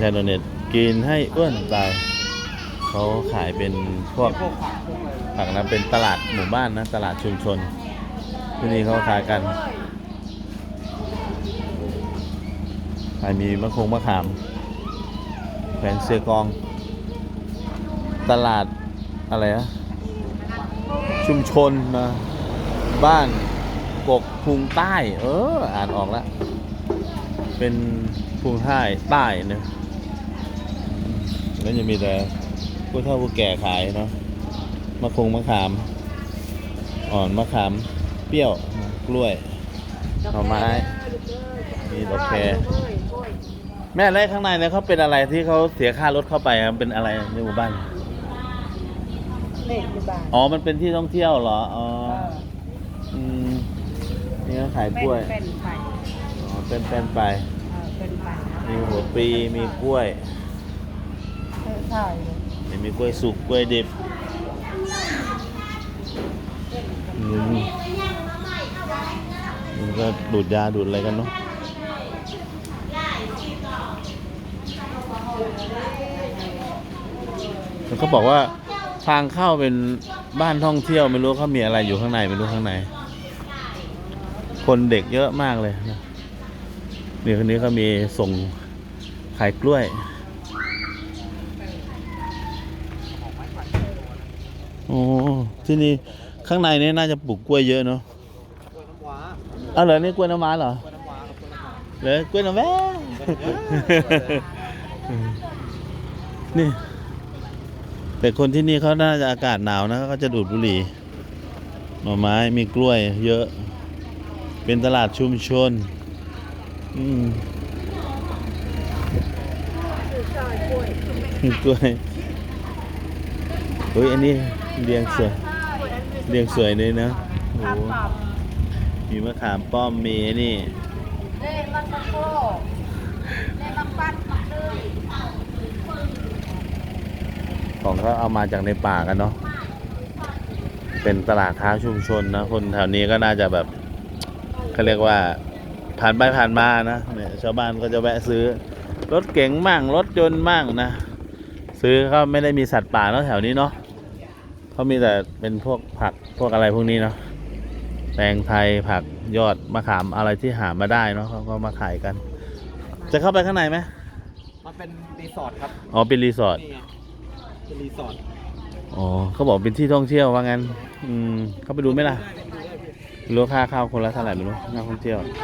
ชาโดเน็ตกินให้อ้วนตายเขาขายเป็นพวกผักนะเป็นตลาดหมู่บ้านนะ ตลาดชุมชน ที่นี่เขาขายกันขายมีมะคงมะขามแขวนเสือกอง ตลาดอะไรนะชุมชนนะบ้านกกพุงใต้ เออ อ่านออกแล้ว เป็นพุงใต้ใต้เนะ แล้วจะมีแต่ผู้เฒ่าผู้แก่ขายเนาะมะคงมะขาม อ่อนมะขาม เปรี้ยว กล้วย หน่อไม้ มีดอกแครแม่อะไรข้างในเนี่ยเขาเป็นอะไรที่เขาเสียค่ารถเข้าไปครับเป็นอะไรในหมู่บ้าน เลขที่บ้านอ๋อ มันเป็นที่ท่องเที่ยวเหรอ อ๋อเอออืมนี่เขาขายเป็กล้วยนเป็นไปอ๋อเป็นเป็นไป เออเป็นไป มีหัวปลีมีกล้วย เออใช่เลยนี่มีกล้วยสุกกล้วยดิบอืมมันก็ดูดยาดูดอะไรกันเนาะแล้วเขาบอกว่าทางเข้าเป็นบ้านท่องเที่ยวไม่รู้เขามีอะไรอยู่ข้างในไม่รู้ข้างใน คนเด็กเยอะมากเลยนะนี่คนนี้เขามีส่งขายกล้วย โอ้ที่นี่ข้างในนี่น่าจะปลูกกล้วยเยอะเนาะกล้วยน้ำว้าอ้าวเหรอนี่กล้วยน้ำว้าเหรอกล้วยน้ำว้าครับกล้วยน้ำว้าเหรอกล้วยน้ำแว้นี่ แต่คนที่นี่เขาน่าจะอากาศหนาวนะเขาก็จะดูดบุหรี่หน่อไม้มีกล้วย เยอะ เป็นตลาดชุมชน อืมมีกล้วยเฮ้ยอันนี้ เรียงสวยเรียงสวยเลยนะโอ้โหมีมะขามป้อมมีนี่เลขมันตะโเลมันปัดมันเลยของเขาเอามาจากในป่ากันเนาะเป็นตลาดค้าชุมชนนะคนแถวนี้ก็น่าจะแบบเขาเรียกว่าผ่านไปผ่านมานะเนี่ยชาวบ้านก็จะแวะซื้อ รถเก๋งมั่งรถยนต์มั่งนะ ซื้อเขาไม่ได้มีสัตว์ป่าเนาะแถวนี้เนาะ เขามีแต่เป็นพวกผักพวกอะไรพวกนี้เนาะแตงไทยผักยอดมะขามอะไรที่หามาได้เนาะเขาก็มาขายกัน จะเข้าไปข้างในไหมมันเป็นรีสอร์ทครับอ๋อเป็นรีสอร์ทนี่ไงเป็นรีสอร์ทอ๋อเขาบอกเป็นที่ท่องเที่ยวว่างั้น อืมเข้าไปดูไหมล่ะได้ได้ไปดูได้พี่ไม่รู้ค่าเข้าคนละเท่าไหร่ไม่รู้นักท่องเที่ยวเลย